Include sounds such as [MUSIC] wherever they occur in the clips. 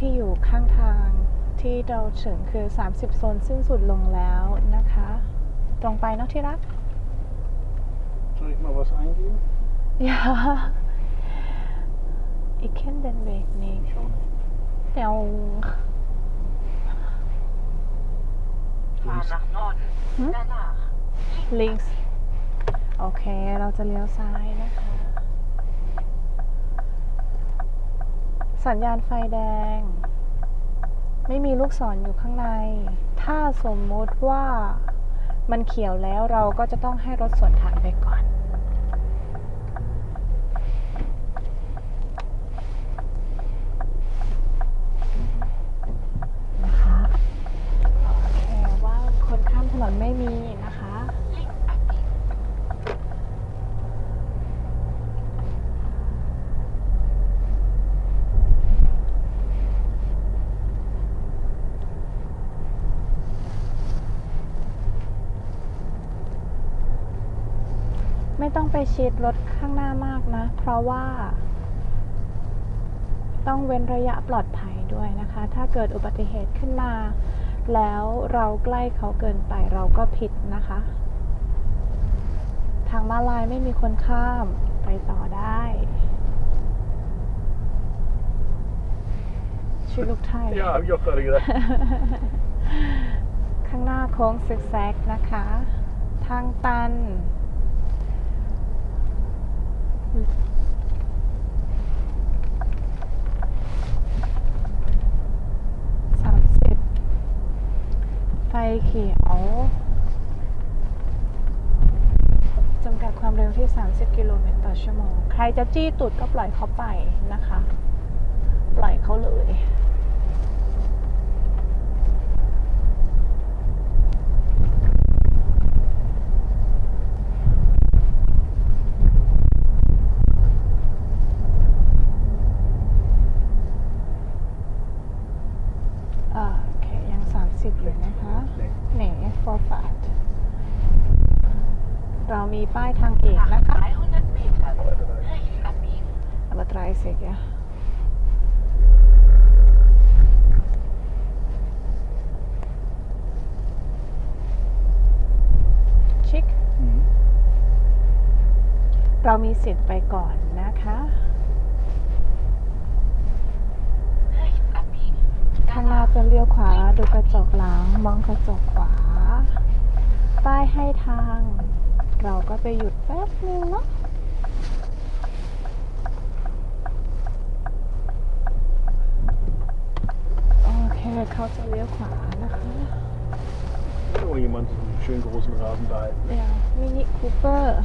ที่อยู่ข้างทางที่เราถึงคือ 30 โซนสิ้นสุดลงแล้วนะคะ ตรงไปเนาะที่รัก Soll ich mal was eingeben? Ja. Ich kenne den Weg nicht. Ich auch nicht. เดี๋ยว Fahr nach Norden. Hm? Danach. links โอเคเราจะเลี้ยวซ้ายนะคะ สัญญาณไฟแดง ไม่มีลูกศรอยู่ข้างใน ถ้าสมมติว่ามันเขียวแล้วเราก็จะต้องให้รถสวนทางไปก่อนนะคะโอเคว่าคนข้ามถนนไม่มีนะคะ Links abbiegen. ไม่ต้องไปชิดรถข้างหน้ามากนะ เพราะว่า ต้องเว้นระยะปลอดภัยด้วยนะคะ ถ้าเกิดอุบัติเหตุขึ้นมา แล้วเราใกล้เขาเกินไปเราก็ผิดนะคะ ทางม้าลายไม่มีคนข้ามไปต่อได้ชื่อลูกไทย Ja, hab ich auch gerade gedacht. ข้างหน้าโค้งซิกแซกนะคะ ทางตัน สามสิบไฟเขียว จำกัดความเร็วที่ 30 กิโลเมตรต่อชั่วโมง ใครจะจี้ตุดก็ปล่อยเขาไปนะคะ ปล่อยเขาเลย อ่าโอเค ยัง 30อยู่นะคะเหน่ฟอร์ฟาดเรามีป้ายทางเอกนะ Nach คะ300 Metern. Rechts abbiegen. Aber 30, ja. Schick. Mhm. เรามีสิทธิ์ไปก่อนนะคะ Rechts abbiegen. ข้างหน้าจะเลี้ยวขวา ดูกระจกหลัง มองกระจกขวา ป้ายให้ทาง เราก็ไปหยุดแป๊บนึงเนาะโอเคเขาจะเลี้ยวขวานะคะ Oh, jemand so einen schönen großen Rasen behalten. เดี๋ยวมินิคูเปอร์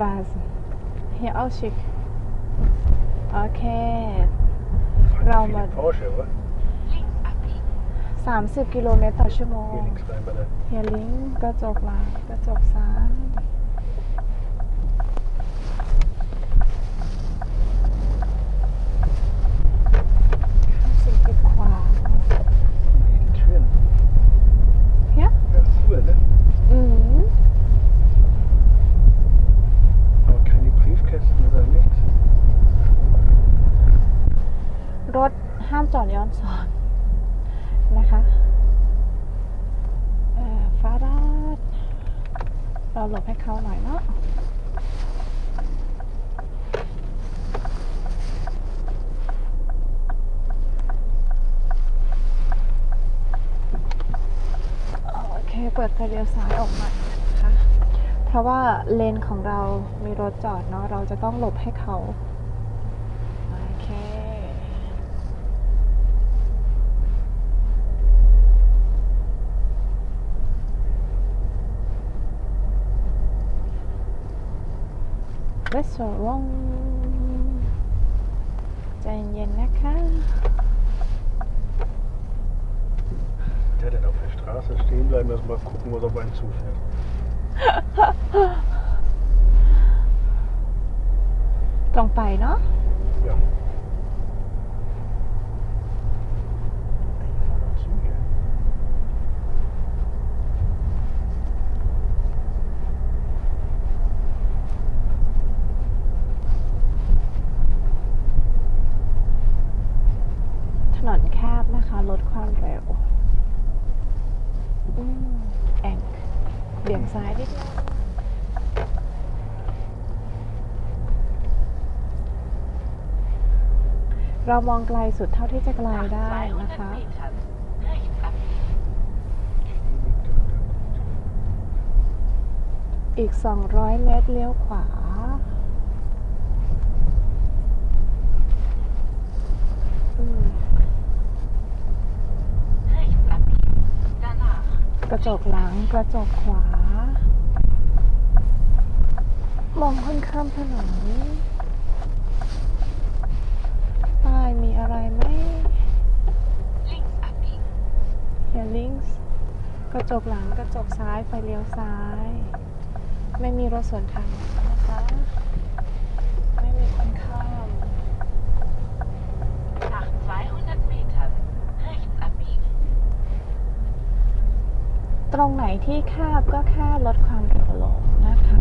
ราส เฮียเอาชิกโอเคเรามา Viele Porsche, oder? Links abbiegen. 30 กิโลเมตรต่อชั่วโมง Hier links rein bei der. เฮียลิงกระจกหลังกระจกซ้ายเข้าสู่กีดขวาง Hier die Türen. Ja? Ja, cool, ne? อืม Aber keine Briefkästen oder nichts. รถห้ามจอดย้อนสอนนะคะเอ่อฟาราดเราหลบให้เขาหน่อยเนาะโอ เปิดไฟเลี้ยวซ้ายออกมานะคะ เพราะว่าเลนของเรามีรถจอดเนาะ เราจะต้องหลบให้เขาโอเค restaurant ใจเย็นนะคะ Straße stehen bleiben, erst mal gucken, was auf einen zufährt. [LAUGHS] ตรงไปเนาะ Ja. เรามองไกลสุดเท่าที่จะไกลได้นะคะ อีก 200 เมตรเลี้ยวขวาอกระจกหลังกระจกขวา มองคนข้ามถนนป้ายมีอะไรไหม links abbiegen. เฮีย ลิงส์กระจกหลังกระจกซ้ายไฟเลี้ยวซ้าย ไม่มีรถสวนทางนะคะ ไม่มีคนข้าม Nach 200 Metern rechts abbiegen. ตรงไหนที่คาบก็แค่ลดความเร็วลงนะคะ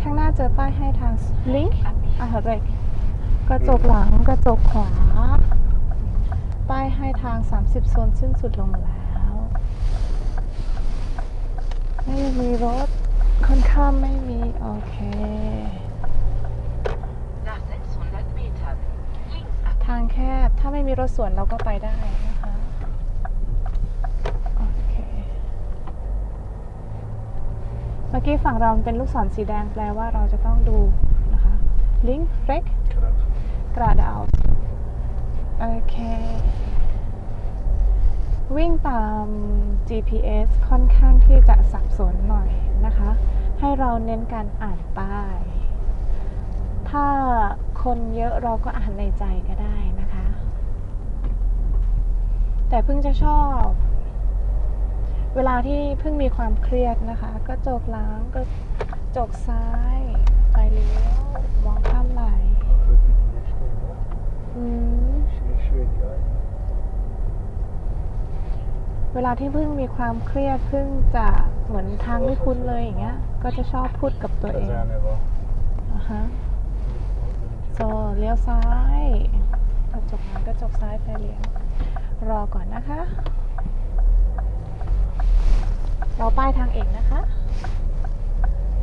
ข้างหน้า เจอป้ายให้ทางลิง Rechts abbiegen. อะเรกกระจกหลังกระจกขวา ป้ายให้ทาง 30 โซนสิ้นสุดลงแล้วไม่มีรถค่อนข้ามไม่มีโอเค ทางแคบถ้าไม่มีรถสวนเราก็ไปได้นะคะ โอเค เมื่อกี้ฝั่งเราเป็นลูกศรสีแดงแปลว่าเราจะต้องดูนะคะลิงก์เร็ก Geradeaus. กระดาษโอเค วิ่งตาม GPS ค่อนข้างที่จะสับสนหน่อยนะคะ ให้เราเน้นการอ่านป้าย ถ้าคนเยอะเราก็อ่านในใจก็ได้นะคะ แต่เพิ่งจะชอบ เวลาที่เพิ่งมีความเครียดนะคะ ก็จกล้างก็จกซ้ายไปเลี้ยวมองข้ามไหลอืมเวลาที่เพิ่งมีความเครียดเพิ่งจะเหมือนทางไม่คุ้นเลยอย่างเงี้ย ก็จะชอบพูดกับตัวเองอะฮะโซเลี้ยวซ้ายกระจกหลังกระจกซ้ายไฟเลี้ยวรอก่อนนะคะ ราป้ายทางเอกนะคะ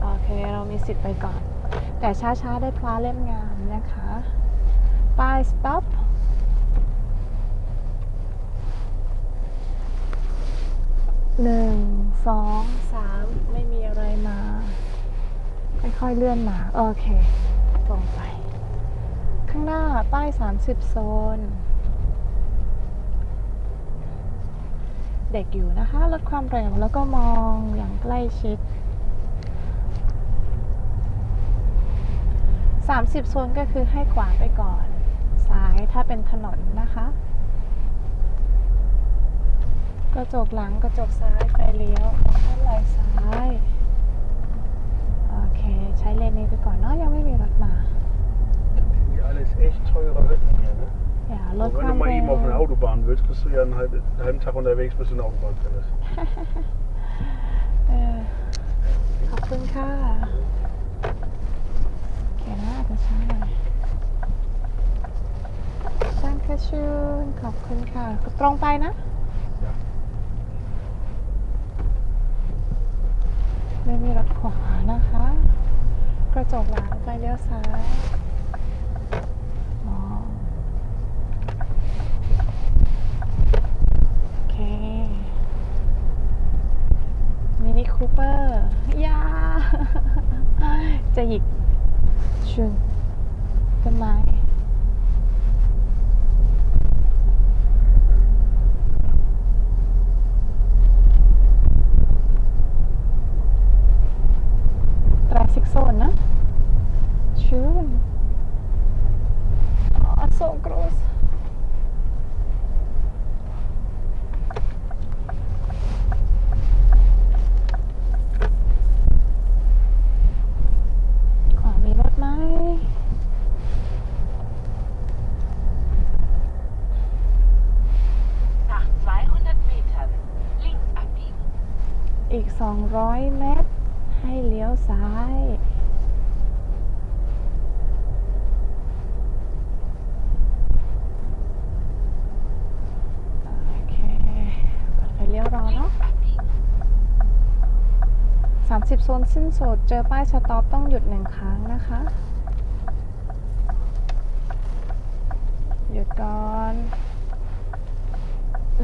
โอเค เรามีสิทธิ์ไปก่อน แต่ช้าๆได้พลาเล่มงามนะคะ ป้าย stop หนึ่งสองสามไม่มีอะไรมา ค่อยๆเลื่อนมา โอเค ตรงไป ข้างหน้าป้าย 30 โซน เด็กอยู่นะคะ ลดความเร็วแล้วก็มองอย่างใกล้ชิด 30 โซนก็คือให้ขวาไปก่อน ซ้ายถ้าเป็นถนนนะคะ กระจกหลังกระจกซ้ายไฟเลี้ยวด้านไหลซ้ายโอเค ใช้เลนนี้ไปก่อนเนาะยังไม่มีรถมา alles echt teure Hütten hier, ne? อย่าลด Und ค wenn วาม du mal เร็ eben auf eine ว Autobahn willst, bist du ja einen halben, einen halben Tag unterwegs, bis du eine Autobahn findest. เออขอบคุณค่ะโอเคนะอาจจะใช่ซังคาชูนขอบคุณค่ะ ตรงไปนะ Ja. ไม่มีรถขวานะคะ กระจกหลังไปเลี้ยวซ้ายมองโอเค มินิ คูเปอร์ยาจะหยิกชุนต้นไม้ทราฟิกโซนนะชุนอ๋อ so gross วามีรถไหม Nach 200 Metern links abbiegen. อีก 200 เมตร ให้เลี้ยวซ้าย Nach 30โซนสิ้นสุด เจอป้ายสต็อปต้องหยุดหนึ่งครั้งนะคะ หยุดก่อน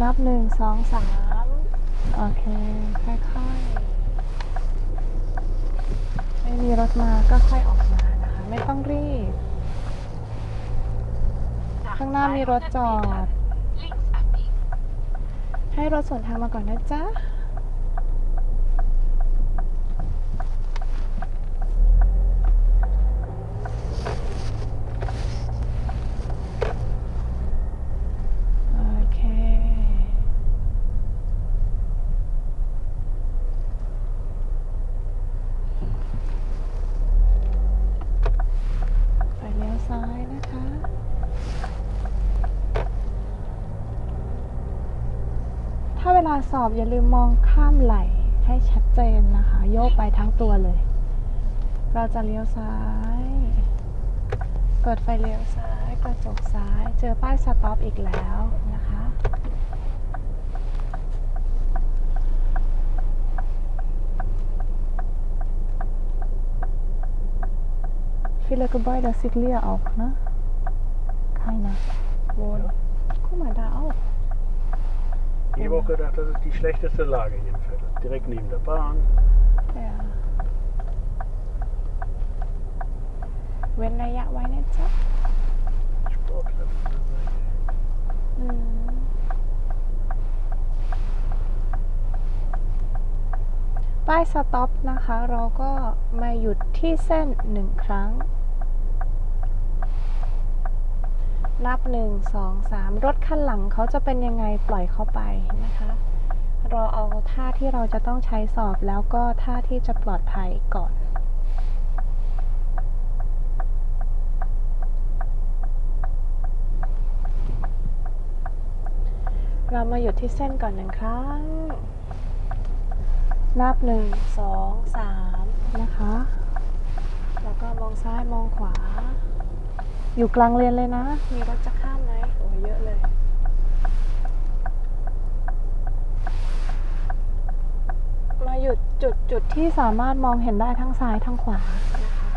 นับหนึ่งสองสามโอเค ค่อยๆ ไม่มีรถมาก็ค่อยออกมานะคะ ไม่ต้องรีบ ข้างหน้ามีรถจอด ให้รถสวนทางมาก่อนนะจ๊ะ โอเค ไปเลี้ยวซ้ายนะคะ ถ้าเวลา สอบอย่าลืมมองข้ามไหลให้ชัดเจนนะคะ โยกไปทั้งตัวเลย เราจะเลี้ยวซ้ายเปิดไฟเลี้ยวซ้าย กระจกซ้าย เจอป้ายสต็อปอีกแล้วนะคะ Viele Gebäude sieht leer auch, ne? Keiner. Wohl. Guck mal, da auch. Ich habe auch gedacht, das ist die schlechteste Lage hier im Viertel. Direkt neben der Bahn. Ja. เว้นระยะไว้นะจ๊ะ Sportplatz. อืมป้ายสต็อปนะคะ เราก็มาหยุดที่เส้นหนึ่งครั้ง นับหนึ่งสองสามรถคันหลังเขาจะเป็นยังไงปล่อยเขาไปนะคะเราเอาท่าที่เราจะต้องใช้สอบแล้วก็ท่าที่จะปลอดภัยก่อนเรามาหยุดที่เส้นก่อนหนึ่งครั้ง นับหนึ่งสองสามนะคะ แล้วก็มองซ้ายมองขวา อยู่กลางเลนเลยนะ มีรถจะข้ามไหมโอ้ยเยอะเลย มาหยุดจุดจุดที่สามารถมองเห็นได้ทั้งซ้ายทั้งขวานะคะ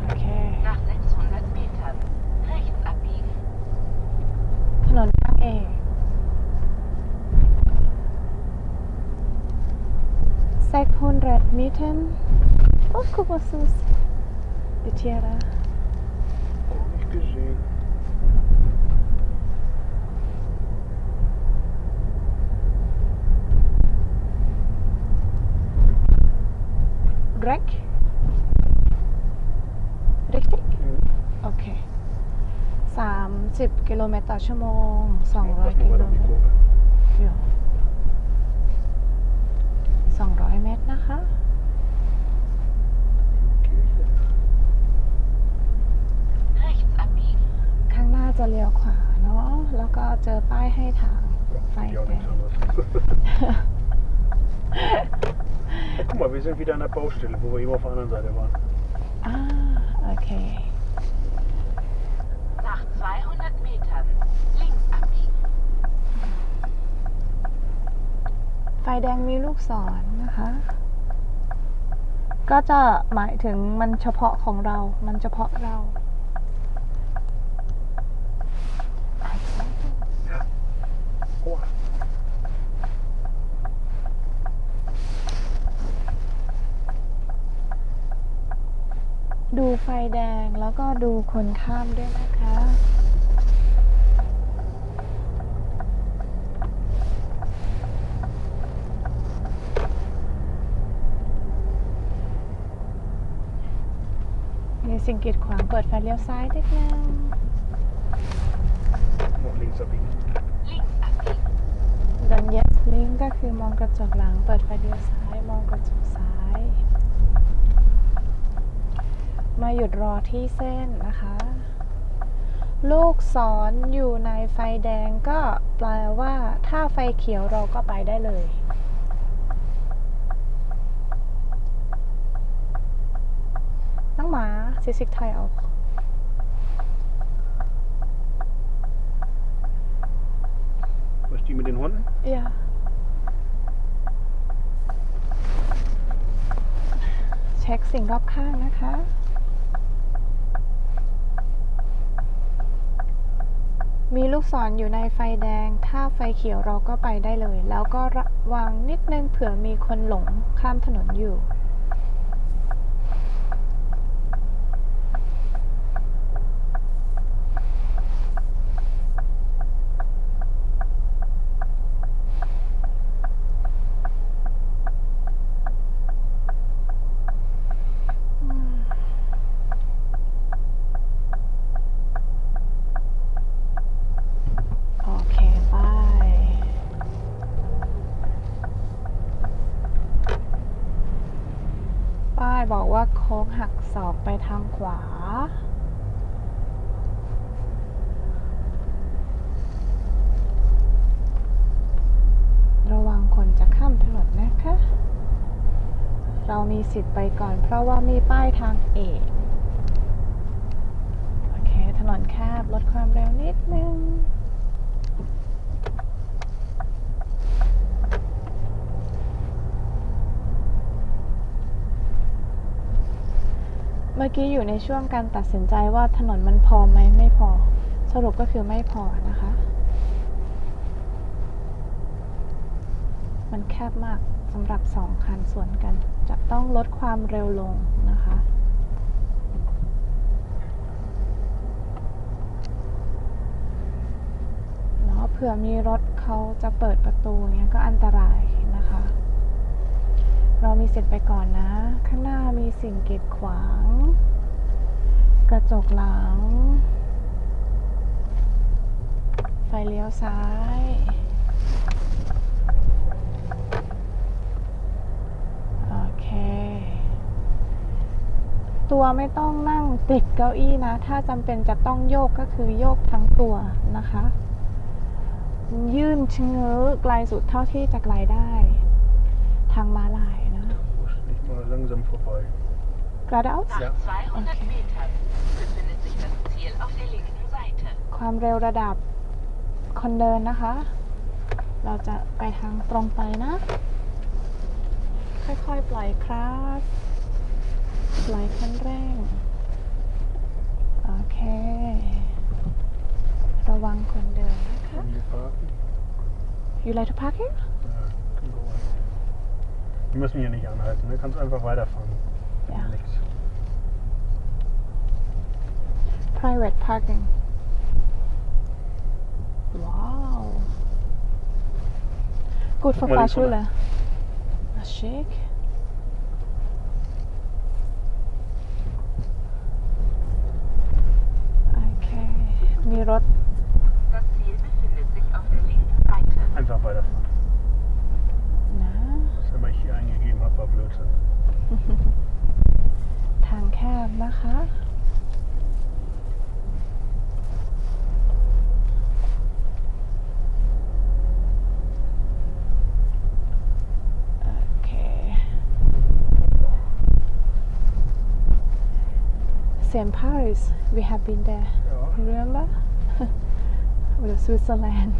โอเค Nach 600 Metern rechts abbiegen. ถนนทางเอก 600 Meter. Oh, guck mal süß. Die Tiere. Auch nicht gesehen. Dreck. Richtig? Mhm. โอเค30 กิโลเมตรต่อชั่วโมง Pass 200 mal กิโล weiter um เม die ตร Kurve. เดี๋ยว200 เมตรนะคะ Kirche. Rechts abbiegen. ข้างหน้าจะเลี้ยวขวาเนาะ แล้วก็เจอป้ายให้ทาง ไฟ Ja, die auch แด nichts ง anderes. Guck mal, wir sind wieder an der Baustelle, wo wir eben auf der anderen Seite waren. อ่า โอเค ไฟแดงมีลูกศรนะคะ ก็จะหมายถึงมันเฉพาะของเรา มันเฉพาะเรา ดูไฟแดงแล้วก็ดูคนข้ามด้วยนะคะ มี สิ่งกีดขวางเปิดไฟเลี้ยวซ้ายนิดนึง noch links abbiegen. Links abbiegen. ดัน yes link ก็คือมองกระจกหลัง เปิดไฟเลี้ยวซ้าย มองกระจกซ้าย มาหยุดรอที่เส้นนะคะ ลูกศรออยู่ในไฟแดงก็แปลว่าถ้าไฟเขียวเราก็ไปได้เลย น้องหมาซิซิกไทยเอา Die mit den Hunden? อย่าเช็คสิ่งรอบข้างนะคะ มีลูกศรออยู่ในไฟแดง ถ้าไฟเขียวเราก็ไปได้เลย แล้วก็ระวังนิดนึงเผื่อมีคนหลงข้ามถนนอยู่ โอเคไปป้ายบอกว่าโค้งหักศอกไปทางขวา ระวังคนจะข้ามถนนนะคะ เรามีสิทธิ์ไปก่อน เพราะว่ามีป้ายทางเอกโอเค ถนนแคบลดความเร็วนิดนึง มื่อกี้อยู่ในช่วงการตัดสินใจว่าถนนมันพอไหมไม่พอ สรุปก็คือไม่พอนะคะ มันแคบมากสำหรับสองคันสวนกัน จะต้องลดความเร็วลงนะคะเนาะเผื่อมีรถเขาจะเปิดประตูเงี้ยก็อันตราย เรามีสิทธิ์ไปก่อนนะ ข้างหน้ามีสิ่งกีดขวาง กระจกหลัง ไฟเลี้ยวซ้ายโอเค ตัวไม่ต้องนั่งติดเก้าอี้นะ ถ้าจำเป็นจะต้องโยกก็คือโยกทั้งตัวนะคะ ยื่นชะเง้อไกลสุดเท่าที่จะไกลได้ทางม้าลายนะ Husch nicht mal langsam vorbei. geradeaus Nach Ja. 200 Okay. Metern befindet sich das Ziel auf der linken Seite. ความเร็วระดับคนเดินนะคะ เราจะไปทางตรงไปนะ ค่อยๆ ปล่อยคลัสปล่อยคันเร่ง โอเค ระวังคนเดินนะคะ Kann hier parken? You like to park here? Ja, kann go on. Wir müssen hier nicht anhalten, du kannst einfach weiterfahren. Ja. Nichts. Private Parking. Wow. Gut für Fahrschule. Na, schick. Okay. Mirot. Das Ziel befindet sich auf der linken Seite. Einfach weiterfahren. eingegeben habe, war Blödsinn. ทางแคบนะคะ โอเค [LAUGHS] St. Paris we have been there Ja. remember [LAUGHS] with Switzerland